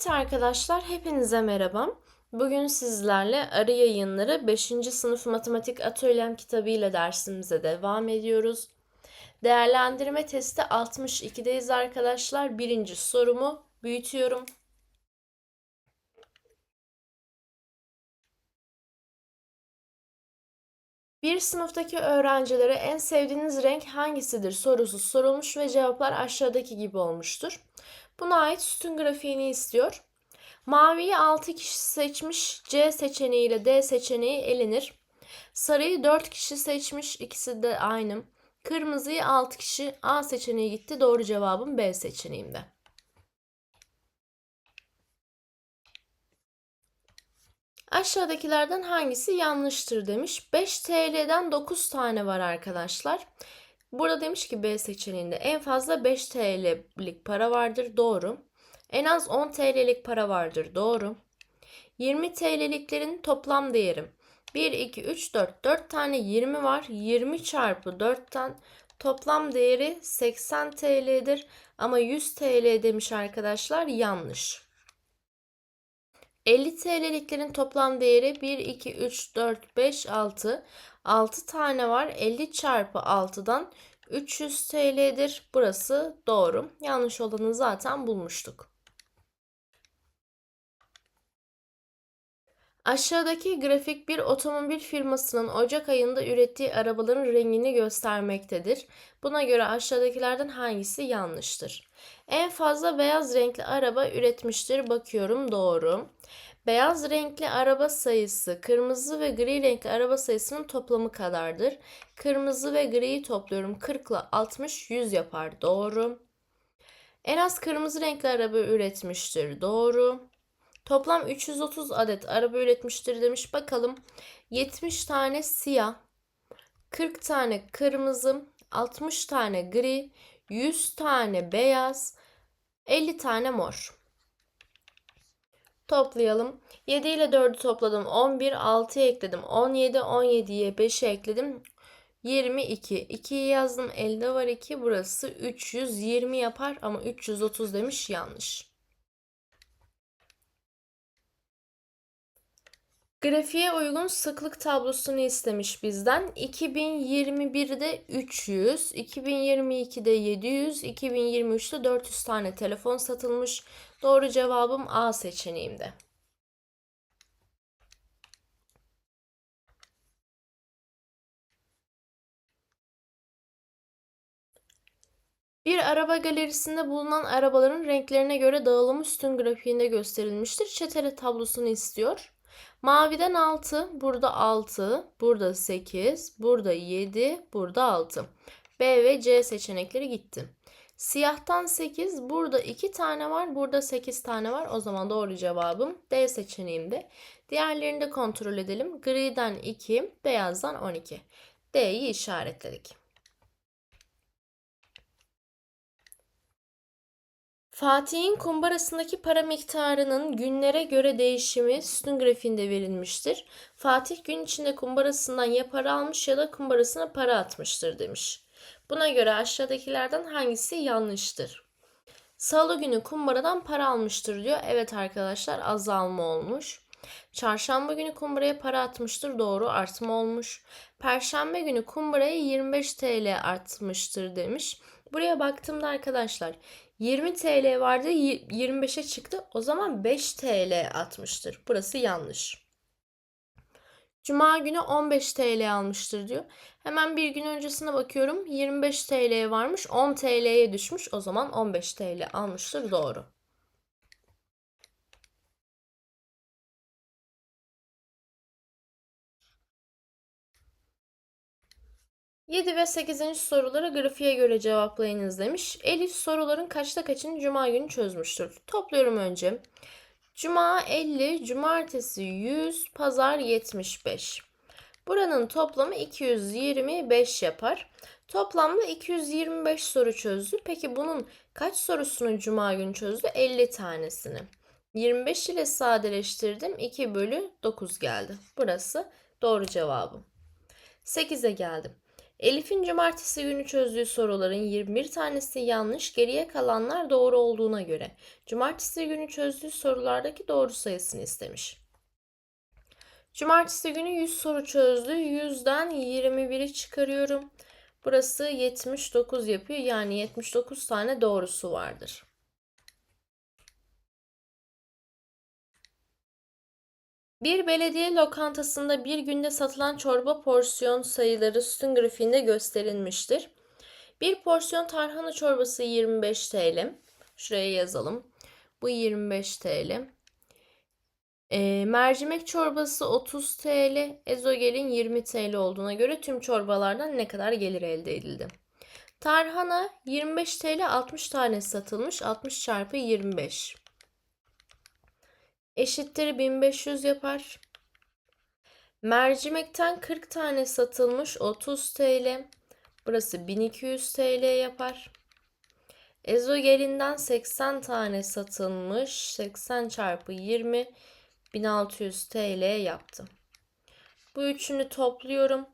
Evet arkadaşlar, hepinize merhaba. Bugün sizlerle Arı Yayınları 5. sınıf matematik atölyem kitabı ile dersimize devam ediyoruz. Değerlendirme testi 62'deyiz arkadaşlar. Birinci sorumu büyütüyorum. Bir sınıftaki öğrencilere en sevdiğiniz renk hangisidir sorusu sorulmuş ve cevaplar aşağıdaki gibi olmuştur. Buna ait sütun grafiğini istiyor. Maviyi 6 kişi seçmiş. C seçeneği ile D seçeneği elenir. Sarıyı 4 kişi seçmiş. İkisi de aynı. Kırmızıyı 6 kişi A seçeneği gitti. Doğru cevabım B seçeneğimde. Aşağıdakilerden hangisi yanlıştır demiş. 5 TL'den 9 tane var arkadaşlar. Burada demiş ki B seçeneğinde en fazla 5 TL'lik para vardır. Doğru. En az 10 TL'lik para vardır. Doğru. 20 TL'liklerin toplam değeri 1, 2, 3, 4. 4 tane 20 var. 20 çarpı 4'ten toplam değeri 80 TL'dir. Ama 100 TL demiş arkadaşlar. Yanlış. 50 TL'liklerin toplam değeri 1, 2, 3, 4, 5, 6. 6 tane var. 50 çarpı 6'dan 300 TL'dir. Burası doğru. Yanlış olanı zaten bulmuştuk. Aşağıdaki grafik bir otomobil firmasının Ocak ayında ürettiği arabaların rengini göstermektedir. Buna göre aşağıdakilerden hangisi yanlıştır? En fazla beyaz renkli araba üretmiştir. Bakıyorum doğru. Beyaz renkli araba sayısı kırmızı ve gri renkli araba sayısının toplamı kadardır. Kırmızı ve griyi topluyorum. 40 ile 60 100 yapar. Doğru. En az kırmızı renkli araba üretmiştir. Doğru. Toplam 330 adet araba üretmiştir demiş. Bakalım 70 tane siyah, 40 tane kırmızı, 60 tane gri, 100 tane beyaz, 50 tane mor. Toplayalım. 7 ile 4'ü topladım. 11, 6'ya ekledim. 17, 17'ye 5'e ekledim. 22. 2'yi yazdım. Elde var 2. Burası 320 yapar ama 330 demiş yanlış. Grafiğe uygun sıklık tablosunu istemiş bizden. 2021'de 300, 2022'de 700, 2023'te 400 tane telefon satılmış. Doğru cevabım A seçeneğimde. Bir araba galerisinde bulunan arabaların renklerine göre dağılımı sütun grafiğinde gösterilmiştir. Çetele tablosunu istiyor. Maviden 6, burada 6, burada 8, burada 7, burada 6. B ve C seçenekleri gitti. Siyahtan 8, burada 2 tane var, burada 8 tane var. O zaman doğru cevabım D seçeneğimde. Diğerlerini de kontrol edelim. Griden 2, beyazdan 12. D'yi işaretledik. Fatih'in kumbarasındaki para miktarının günlere göre değişimi sütun grafiğinde verilmiştir. Fatih gün içinde kumbarasından ya para almış ya da kumbarasına para atmıştır demiş. Buna göre aşağıdakilerden hangisi yanlıştır? Salı günü kumbaradan para almıştır diyor. Evet arkadaşlar azalma olmuş. Çarşamba günü kumbaraya para atmıştır. Doğru artma olmuş. Perşembe günü kumbaraya 25 TL artmıştır demiş. Buraya baktığımda arkadaşlar 20 TL vardı 25'e çıktı. O zaman 5 TL atmıştır. Burası yanlış. Cuma günü 15 TL almıştır diyor. Hemen bir gün öncesine bakıyorum. 25 TL varmış 10 TL'ye düşmüş. O zaman 15 TL almıştır. Doğru. 7 ve 8. soruları grafiğe göre cevaplayınız demiş. Elif soruların kaçta kaçını cuma günü çözmüştür. Topluyorum önce. Cuma 50, cumartesi 100, pazar 75. Buranın toplamı 225 yapar. Toplamda 225 soru çözdü. Peki bunun kaç sorusunu cuma günü çözdü? 50 tanesini. 25 ile sadeleştirdim. 2 bölü 9 geldi. Burası doğru cevabım. 8'e geldim. Elif'in cumartesi günü çözdüğü soruların 21 tanesi yanlış, geriye kalanlar doğru olduğuna göre cumartesi günü çözdüğü sorulardaki doğru sayısını istemiş. Cumartesi günü 100 soru çözdü. 100'den 21'i çıkarıyorum. Burası 79 yapıyor. Yani 79 tane doğrusu vardır. Bir belediye lokantasında bir günde satılan çorba porsiyon sayıları sütun grafiğinde gösterilmiştir. Bir porsiyon tarhana çorbası 25 TL. Şuraya yazalım. Bu 25 TL. E, mercimek çorbası 30 TL, ezogelin 20 TL olduğuna göre tüm çorbalardan ne kadar gelir elde edildi? Tarhana 25 TL 60 tane satılmış. 60 çarpı 25 eşittir 1500 yapar. Mercimekten 40 tane satılmış 30 TL. Burası 1200 TL yapar. Ezogelinden 80 tane satılmış 80 çarpı 20 1600 TL yaptı. Bu üçünü topluyorum.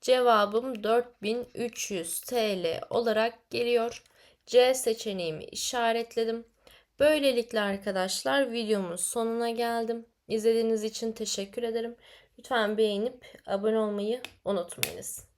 Cevabım 4300 TL olarak geliyor. C seçeneğimi işaretledim. Böylelikle arkadaşlar videomun sonuna geldim. İzlediğiniz için teşekkür ederim. Lütfen beğenip abone olmayı unutmayınız.